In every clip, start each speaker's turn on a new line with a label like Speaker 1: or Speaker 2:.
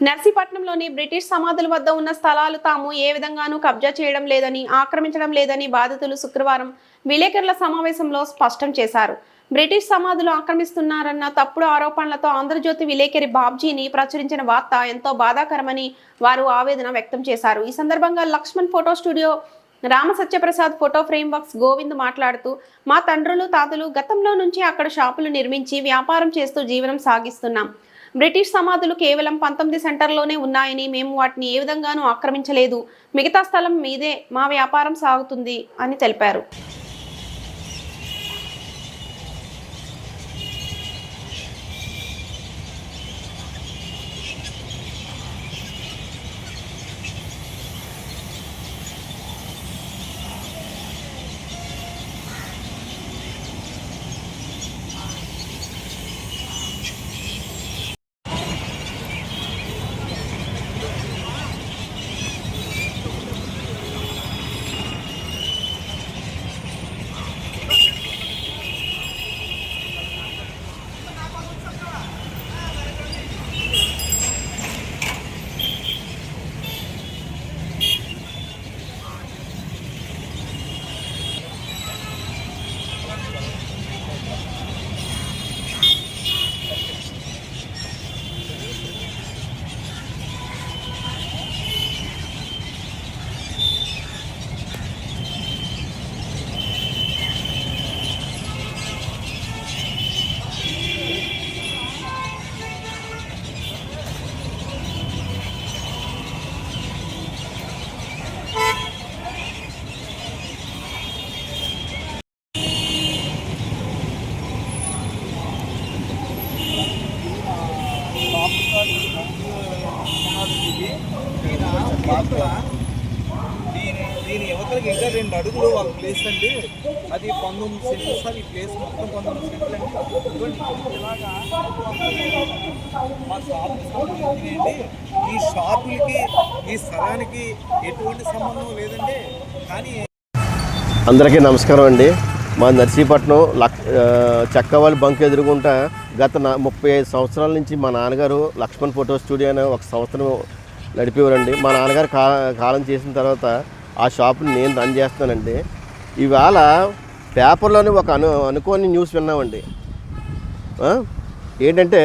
Speaker 1: నర్సీపట్నంలోని British సమాధుల వద్ద ఉన్న స్థలాలు తాము ఏ విధంగానూ కబ్జా చేయడం లేదని ఆక్రమించడం లేదని బాధితులు శుక్రవారం విలేకరుల సమావేశంలో స్పష్టం చేశారు. బ్రిటిష్ సమాధులు ఆక్రమిస్తున్నారన్న తప్పుడు ఆరోపణలతో ఆంధ్రజ్యోతి విలేకరి బాబ్జీని ప్రచురించిన వార్త ఎంతో బాధాకరమని వారు ఆవేదన వ్యక్తం చేశారు. ఈ సందర్భంగా Laxman photo studio Rama Satyaprasad photo frame works Govind మాట్లాడుతూ మా తండ్రులు తాతలు గతంలో నుంచి అక్కడ షాపులు నిర్మించి వ్యాపారం చేస్తూ జీవనం సాగిస్తున్నాం. బ్రిటిష్ సమాధులు కేవలం పంతొమ్మిది సెంటర్లోనే ఉన్నాయని మేము వాటిని ఏ విధంగానూ ఆక్రమించలేదు. మిగతా స్థలం మీదే మా వ్యాపారం సాగుతుంది అని తెలిపారు.
Speaker 2: దీని దీని యువతలకు ఇంకా రెండు అడుగులు వాళ్ళ ప్లేస్ అండి అది పంతొమ్మిది సెంట్లు సార్ ఈ ప్లేస్ మొత్తం పంతొమ్మిది సెంట్లు అండి ఇలాగా మా షాప్ సంబంధించినవి ఈ షాపులకి ఈ స్థలానికి ఎటువంటి సంబంధం లేదండి. కానీ
Speaker 3: అందరికీ నమస్కారం అండి. మా నర్సీపట్నం లక్ చక్కవాలి బంక్ ఎదురుకుంటా గత ముప్పై ఐదు సంవత్సరాల నుంచి మా నాన్నగారు లక్ష్మణ్ ఫోటో స్టూడియో అనే ఒక సంవత్సరం నడిపేవారండి మా నాన్నగారు కా కాలం చేసిన తర్వాత ఆ షాప్ని నేను రన్ చేస్తానండి ఇవాళ పేపర్లోని ఒక అను అనుకోని న్యూస్ విన్నామండి. ఏంటంటే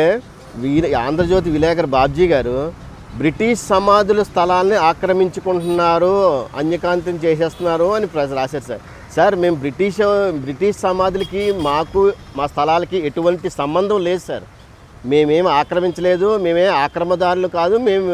Speaker 3: వీ ఆంధ్రజ్యోతి విలేకర్ బాబ్జీ గారు బ్రిటిష్ సమాధుల స్థలాల్ని ఆక్రమించుకుంటున్నారు అన్యకాంతం చేసేస్తున్నారు అని ప్ర- రాశారు సార్. సార్ మేము బ్రిటిష్ బ్రిటిష్ సమాధులకి మాకు మా స్థలాలకి ఎటువంటి సంబంధం లేదు సార్. మేమేం ఆక్రమించలేదు మేమే ఆక్రమదారులు కాదు మేము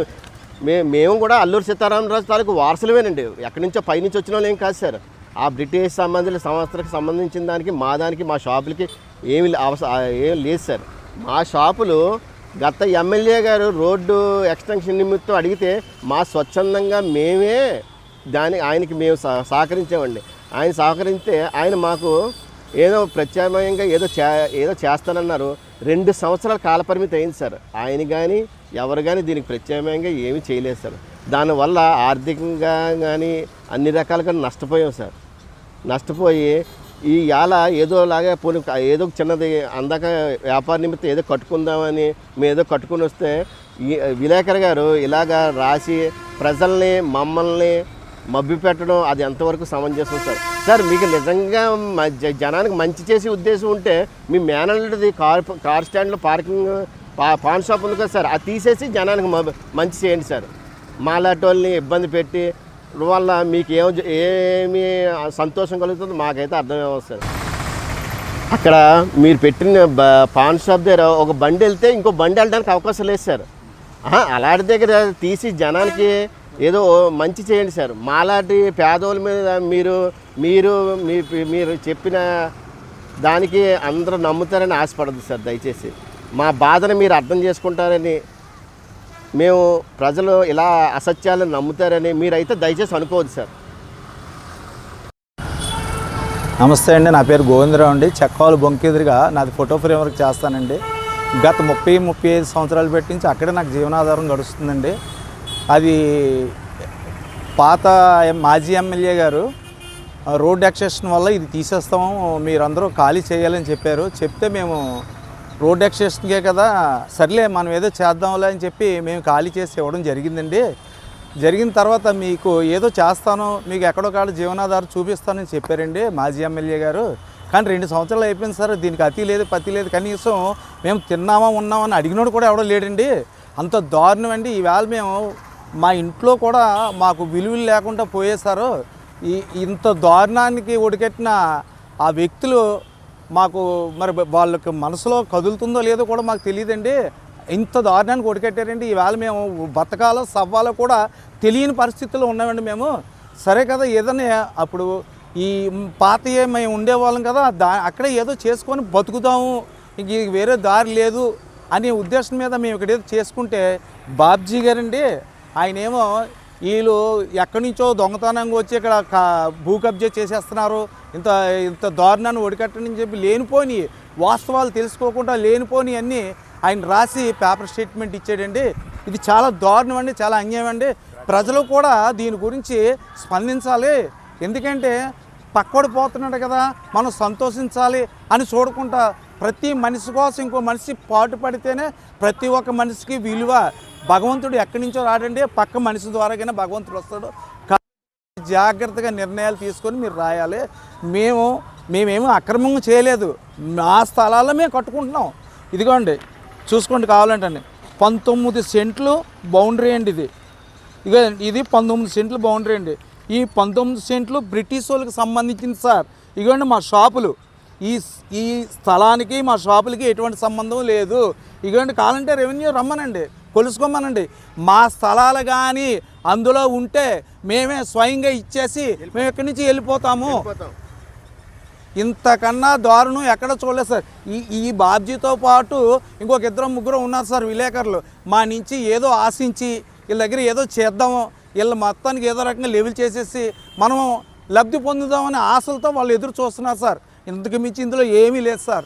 Speaker 3: మే మేము కూడా అల్లూరు సీతారామరాజు తాలూకు వారసులమేనండి. ఎక్కడి నుంచో పైనుంచి వచ్చిన వాళ్ళు ఏం కాదు సార్. ఆ బ్రిటిష్ సంబంధించిన సంస్థలకు సంబంధించిన దానికి మా దానికి మా షాపులకి ఏమి అవస ఏం లేదు సార్. మా షాపులు గత ఎమ్మెల్యే గారు రోడ్డు ఎక్స్టెన్షన్ నిమిత్తం అడిగితే మా స్వచ్ఛందంగా మేమే దాని ఆయనకి మేము సహ- సహకరించామండి. ఆయన సహకరిస్తే ఆయన మాకు ఏదో ప్రత్యామ్నాయంగా ఏదో చే ఏదో చేస్తానన్నారు. రెండు సంవత్సరాల కాలపరిమితి అయింది సార్. ఆయన కానీ ఎవరు కానీ దీనికి ప్రత్యామ్నాయంగా ఏమీ చేయలేదు సార్. దానివల్ల ఆర్థికంగా కానీ అన్ని రకాలుగా నష్టపోయాం సార్. నష్టపోయి ఈ యాల ఏదోలాగా పోనీ ఏదో చిన్నది అందాక వ్యాపార నిమిత్తం ఏదో కట్టుకుందామని మేము ఏదో కట్టుకుని వస్తే ఈ గారు ఇలాగా రాసి ప్రజల్ని మమ్మల్ని మబ్బి పెట్టడం అది ఎంతవరకు సమంజసం సార్? సార్ మీకు నిజంగా మ- జ- జనానికి మంచి చేసే ఉద్దేశం ఉంటే మీ మేనల్ది కార్ కార్ స్టాండ్లో పార్కింగ్ పా పాన్ షాప్ ఉంది కదా సార్ అది తీసేసి జనానికి మ- మంచి చేయండి సార్. మాలాంటి వాళ్ళని ఇబ్బంది పెట్టి వల్ల మీకు ఏం ఏమి సంతోషం కలుగుతుందో మాకైతే అర్థం అవ్వదు సార్. అక్కడ మీరు పెట్టిన బ- పాన్ షాప్ దగ్గర ఒక బండి వెళ్తే ఇంకో బండి వెళ్ళడానికి అవకాశం లేదు సార్. అలాంటి దగ్గర తీసి జనానికి ఏదో మంచి చేయండి సార్. మాలాంటి పేదోళ్ళ మీద మీరు మీరు మీ మీరు చెప్పిన దానికి అందరూ నమ్ముతారని ఆశపడదు సార్ దయచేసి. మా బాధను మీరు అర్థం చేసుకుంటారని మేము ప్రజలు ఇలా అసత్యాలను నమ్ముతారని మీరైతే దయచేసి అనుకోవద్దు సార్.
Speaker 4: నమస్తే అండి నా పేరు గోవిందరావు అండి. చెక్కవాళ్ళు బొంకెదురుగా నాది ఫోటో ఫ్రేమ్ వర్క్ చేస్తానండి. గత ముప్పై ముప్పై ఐదు సంవత్సరాలు పెట్టించి అక్కడే నాకు జీవనాధారం గడుస్తుందండి. అది పాత ఎం- మాజీ ఎమ్మెల్యే గారు ఆ, రోడ్ ఎక్సెషన్ వల్ల ఇది తీసేస్తాము మీరందరూ ఖాళీ చేయాలని చెప్పారు. చెప్తే మేము రోడ్ ఎక్స్టేషన్కే కదా సర్లే మనం ఏదో చేద్దాంలే అని చెప్పి మేము ఖాళీ చేసి ఇవ్వడం జరిగిందండి. జరిగిన తర్వాత మీకు ఏదో చేస్తాను మీకు ఎక్కడో కాడ జీవనాధారం చూపిస్తానని చెప్పారండి మాజీ ఎమ్మెల్యే గారు. కానీ రెండు సంవత్సరాలు అయిపోయింది సార్ దీనికి అతి లేదు పతి లేదు కనీసం మేము తిన్నామా ఉన్నామని అడిగినోడు కూడా ఎవడో లేడండి. అంత దారుణం అండి. ఈవేళ మేము మా ఇంట్లో కూడా మాకు విలువలు లేకుండా పోయేశారు. ఈ ఇంత దారుణానికి ఒడికెట్టిన ఆ వ్యక్తులు మాకు మరి వాళ్ళకి మనసులో కదులుతుందో లేదో కూడా మాకు తెలియదండి. ఇంత దారుణానికి ఒడికట్టారండి ఈవేళ మేము బతకాలో సవ్వాలో కూడా తెలియని పరిస్థితుల్లో ఉన్నామండి మేము. సరే కదా ఏదైనా అప్పుడు ఈ పాతయే మేము ఉండేవాళ్ళం కదా దా అక్కడే ఏదో చేసుకొని బతుకుదాము ఇంక వేరే దారి లేదు అనే ఉద్దేశం మీద మేము ఇక్కడ ఏదో చేసుకుంటే బాబ్జీ గారండి ఆయనేమో వీళ్ళు ఎక్కడి నుంచో దొంగతనంగా వచ్చి ఇక్కడ కా- భూ కబ్జా చేసేస్తున్నారు. ఇంత ఇంత దారుణాన్ని ఒడికట్టని చెప్పి లేనిపోని వాస్తవాలు తెలుసుకోకుండా లేనిపోని అన్నీ ఆయన రాసి పేపర్ స్టేట్మెంట్ ఇచ్చాడండి. ఇది చాలా దారుణం అండి చాలా అన్యాయం అండి. ప్రజలు కూడా దీని గురించి స్పందించాలి. ఎందుకంటే పక్కడు పోతున్నాడు కదా మనం సంతోషించాలి అని చూడకుండా ప్రతి మనిషి కోసం ఇంకో మనిషి పాటు పడితేనే ప్రతి ఒక్క మనిషికి విలువ భగవంతుడు ఎక్కడి నుంచో రాడండి పక్క మనిషి ద్వారాగానే భగవంతుడు వస్తాడు. జాగ్రత్తగా నిర్ణయాలు తీసుకొని మీరు రాయాలి. మేము మేమేమో అక్రమంగా చేయలేదు. మా స్థలాల్లో మేము కట్టుకుంటున్నాం. ఇదిగోండి చూసుకోండి కావాలంటే పంతొమ్మిది సెంట్లు బౌండరీ అండి ఇది. ఇక ఇది పంతొమ్మిది సెంట్లు బౌండరీ అండి. ఈ పంతొమ్మిది సెంట్లు బ్రిటిష్ వాళ్ళకి సంబంధించింది సార్. ఇగోండి మా షాపులు. ఈ ఈ స్థలానికి మా షాపులకి ఎటువంటి సంబంధం లేదు. ఇగోండి కావాలంటే రెవెన్యూ రమ్మనండి. కొలుసుకోమనండి. మా స్థలాలు కానీ అందులో ఉంటే మేమే స్వయంగా ఇచ్చేసి మేము ఇక్కడి నుంచి వెళ్ళిపోతాము. ఇంతకన్నా దారుణం ఎక్కడ చూడలేదు సార్. ఈ ఈ బాబ్జీతో పాటు ఇంకొక ఇద్దరు ముగ్గురు ఉన్నారు సార్ విలేకరులు. మా నుంచి ఏదో ఆశించి వీళ్ళ దగ్గర ఏదో చేద్దాము. వీళ్ళ మొత్తానికి ఏదో రకంగా లెవెల్ చేసేసి మనం లబ్ధి పొందుదామనే ఆశలతో వాళ్ళు ఎదురు చూస్తున్నారు సార్. ఇంతకు మించి ఇందులో ఏమీ లేదు సార్.